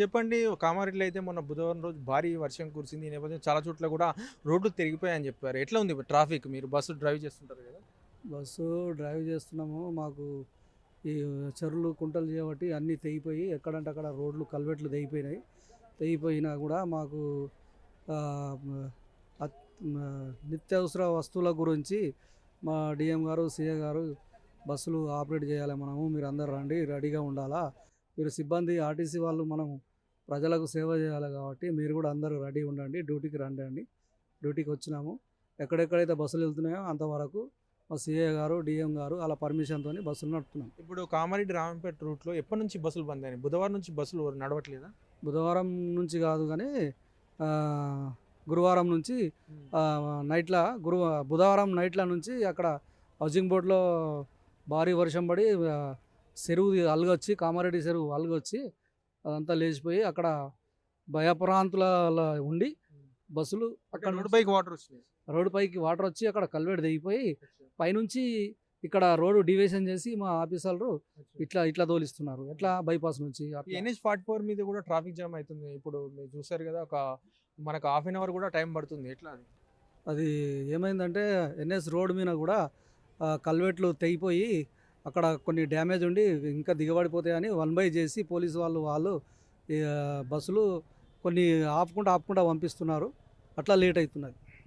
చెప్పండి. కామారెడ్డిలో అయితే మొన్న బుధవారం రోజు భారీ వర్షం కురిసింది. ఈ నేపథ్యంలో చాలా చోట్ల కూడా రోడ్లు తిరిగిపోయాయని చెప్పారు. ఎట్లా ఉంది ట్రాఫిక్? మీరు బస్సు డ్రైవ్ చేస్తుంటారు కదా? బస్సు డ్రైవ్ చేస్తున్నాము. మాకు ఈ చెరువులు కుంటలు చేయబట్టి అన్నీ తెగిపోయి ఎక్కడంటే అక్కడ రోడ్లు కల్వెట్లు తెగిపోయినాయి. తెగిపోయినా కూడా మాకు నిత్యావసర వస్తువుల గురించి మా డిఎం గారు సీఏ గారు బస్సులు ఆపరేట్ చేయాలి మనము. మీరు అందరు రండి రెడీగా ఉండాలా? మీరు సిబ్బంది ఆర్టీసీ వాళ్ళు మనం ప్రజలకు సేవ చేయాలి కాబట్టి మీరు కూడా అందరూ రెడీ ఉండండి డ్యూటీకి రండి అండి. డ్యూటీకి వచ్చినాము. ఎక్కడెక్కడైతే బస్సులు వెళ్తున్నాయో అంతవరకు మా సిఏ గారు డిఎం గారు అలా పర్మిషన్తో బస్సులు నడుపుతున్నాం. ఇప్పుడు కామారెడ్డి రామంపేట రూట్లో ఎప్పటి నుంచి బస్సులు బంద్ అయినాయి బుధవారం నుంచి బస్సులు నడవట్లేదా? బుధవారం నుంచి కాదు కానీ గురువారం నుంచి నైట్ల గురు బుధవారం నైట్ల నుంచి అక్కడ హౌసింగ్ బోర్డులో భారీ వర్షం పడి చెరువు అలగొచ్చి కామారెడ్డి చెరువు అలగొచ్చి అదంతా లేచిపోయి అక్కడ భయప్రాంతులలో ఉండి బస్సులు అక్కడ అక్కడ రోడ్ పైకి వాటర్ వచ్చినాయి రోడ్డు పైకి వాటర్ వచ్చి అక్కడ కల్వేడు దిగిపోయి పైనుంచి ఇక్కడ రోడ్డు డివిజన్ చేసి మా ఆఫీసర్లు ఇట్లా ఇట్లా తోలిస్తున్నారు. ఎట్లా బైపాస్ నుంచి. ఎన్హెచ్ ఫార్టీ ఫోర్ మీద కూడా ట్రాఫిక్ జామ్ అవుతుంది. ఇప్పుడు మీరు చూసారు కదా ఒక మనకు హాఫ్ అన్ అవర్ కూడా టైం పడుతుంది. ఎట్లా అది? అది ఏమైందంటే ఎన్ఎస్ రోడ్ మీద కూడా కల్వెట్లు తెగిపోయి అక్కడ కొన్ని డ్యామేజ్ ఉండి ఇంకా దిగబడిపోతాయని వన్ బై చేసి పోలీసు వాళ్ళు వాళ్ళు బస్సులు కొన్ని ఆపుకుంటూ ఆపుకుంటూ పంపిస్తున్నారు. అట్లా లేట్ అవుతున్నది.